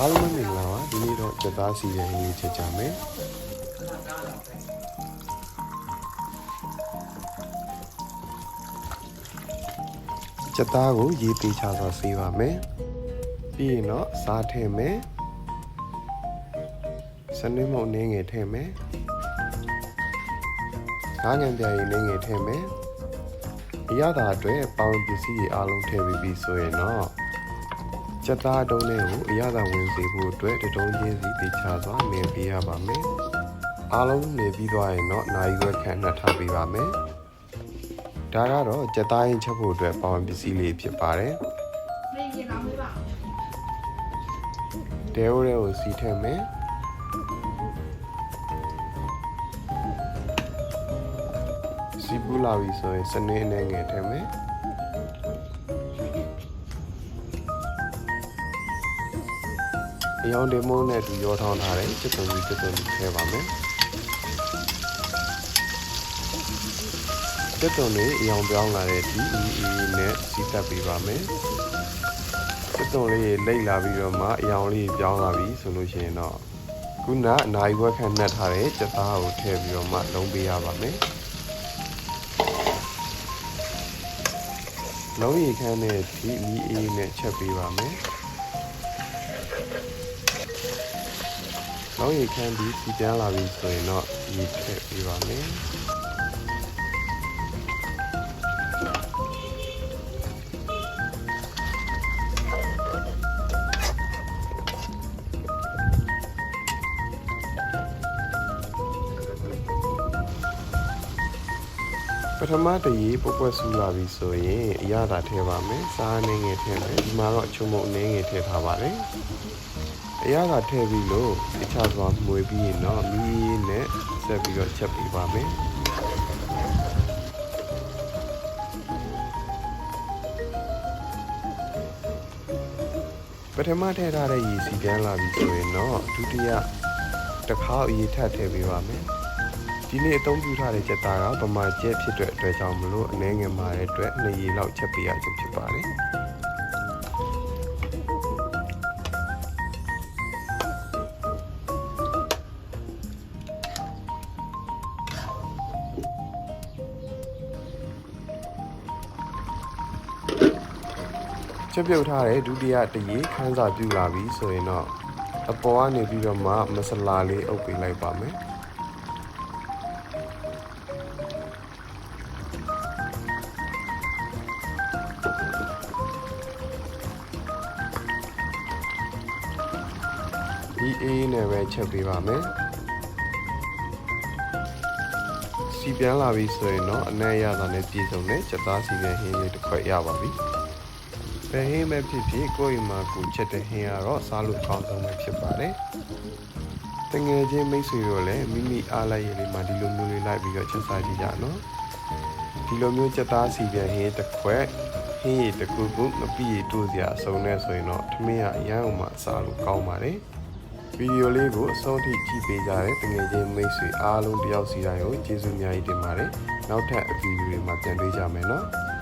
အားလုံးပဲမင်္ဂလာပါဒီနေ့တော့ကြက်သားစီရင်ရေးချက်ကြမယ်ကြက်သားကိုရေးပေးချစွာဆေးပါမယ်ပြီးရင်တော့စားထည့်မယ်စနွေးမုံနင်းငယ်ထည့်မယ်ငါးငံပြားရင်နင်းငယ်ထည့်မယ်အရသာအတွက်ပေါင်ပစ္စည်းတွေအားလုံးထည့်ပြီးပြီဆိုရင်တော့ ကြက်သားတုံးလေးကိုအရသာဝင်စေဖို့အတွက်တတုံးချင်းစီတေချာစွာနေပေးရပါမယ်။အားလုံးနေပြီးသွားရင်တော့နိုင်ရွက်ခန့်နှက်ထားပေးပါမယ်။ဒါကတော့ကြက်သားရင်ချက်ဖို့အတွက်ပေါင်ပစ္စည်းလေးဖြစ်ပါတယ်မေးရင်တော့မေးပါ။တဲအိုးလေးကိုစီးထည့်မယ်။စီပူလာပြီဆိုရင်စနေအနေငယ်ထည့်မ အယောင်ဒီမုန်းနဲ့တူရောထောင်းထားတဲ့ချက်သွန်ကြီးချက်သွန်ကြီးထည့်ပါမယ်။ချက်သွန်လေးအယောင်ပြောင်းလာတဲ့အထိအီအီနဲ့စီးတက်ပေးပါမယ်။ချက်သွန်လေးလိမ့်လာပြီးတော့မှအယောင်လေးပြောင်းလာပြီဆိုလို့ရှိရင်တော့ခုနအနာရီဝက်ခန့်နှက်ထားတဲ့ချက်သားကိုထည့်ပြီးတော့မှလုံးပေးရပါမယ်။လုံးရီခန်းနဲ့ဒီမီအေးနဲ့ချက်ပေးပါမယ်။ လုံးရီခန်းဒီစီတန်းလာပြီဆိုရင်တော့ရေထည့်ပေးပါမယ်။ပထမတရေပုတ်ပွက်ဆူလာပြီဆိုရင်အရသာထည့်ပါမယ်စားအနေငယ်ထည့်မယ်ဒီမှာတော့အချုံမုံအနေငယ်ထည့်ထားပါတယ် အရသာထည့်ပြီးလို့တခြားစွာမွေပြီးရင်တော့မီးနဲ့ဆက်ပြီးတော့ချက်ပေးပါမယ်ပထမထည့်ထားတဲ့ရေစီကန်းလာပြီဆိုရင်တော့ဒုတိယတစ်ခါအရေးထပ်ထည့်ပေးပါမယ်ဒီနေ့အသုံးပြုထားတဲ့ကြက်သားကဗမာကျက်ဖြစ်တဲ့အတွက်ကြောင့်မလို့အနေငယ်မာတဲ့အတွက်နှစ်ရီလောက်ချက်ပေးရခြင်းဖြစ်ပါတယ် ချက်ပြုတ်ထားတဲ့ဒုတိယတရေခန်းစာပြုလာပြီဆိုရင်တော့အပေါ်ကနေပြီးတော့မှမဆလာလေးအုပ်ပေးလိုက်ပါမယ်ဒီအေးနဲ့ပဲချက်ပေးပါမယ်စီပြန်လာပြီဆိုရင်တော့အနက်ရတာနဲ့ပြည်စုံတဲ့ချက်သားစီပြန်ဟင်းလေးတစ်ခွက်ရပါပြီ ဘယ်ဟင်းပဲဖြစ်ဖြစ်ကိုယ့်အိမ်မှာကိုယ်ချက်တဲ့ဟင်းကတော့စားလို့ကောင်းဆုံးပဲဖြစ်ပါတယ်တငယ်ချင်းမိတ်ဆွေတို့လည်းမိမိအားလိုက်ရည်လေးမှာဒီလိုမျိုးလေးလိုက်ပြီးတော့ချက်စားကြည့်ကြနော်ဒီလိုမျိုးချက်သားစီပြန်ဟင်းတစ်ခွက်ဟင်းရည်တစ်ခုခုမပြည့်တူစရာအစုံနဲ့ဆိုရင်တော့ထမင်းကအရန်အောင်မှစားလို့ကောင်းပါတယ်ဗီဒီယိုလေးကိုအဆုံးထိကြည့်ပေးကြတဲ့တငယ်ချင်းမိတ်ဆွေအားလုံးတယောက်စီတိုင်းကိုကျေးဇူးအများကြီးတင်ပါတယ်။နောက်ထပ်အဗီဒီယိုတွေမှာပြန်တွေ့ကြမယ်နော်။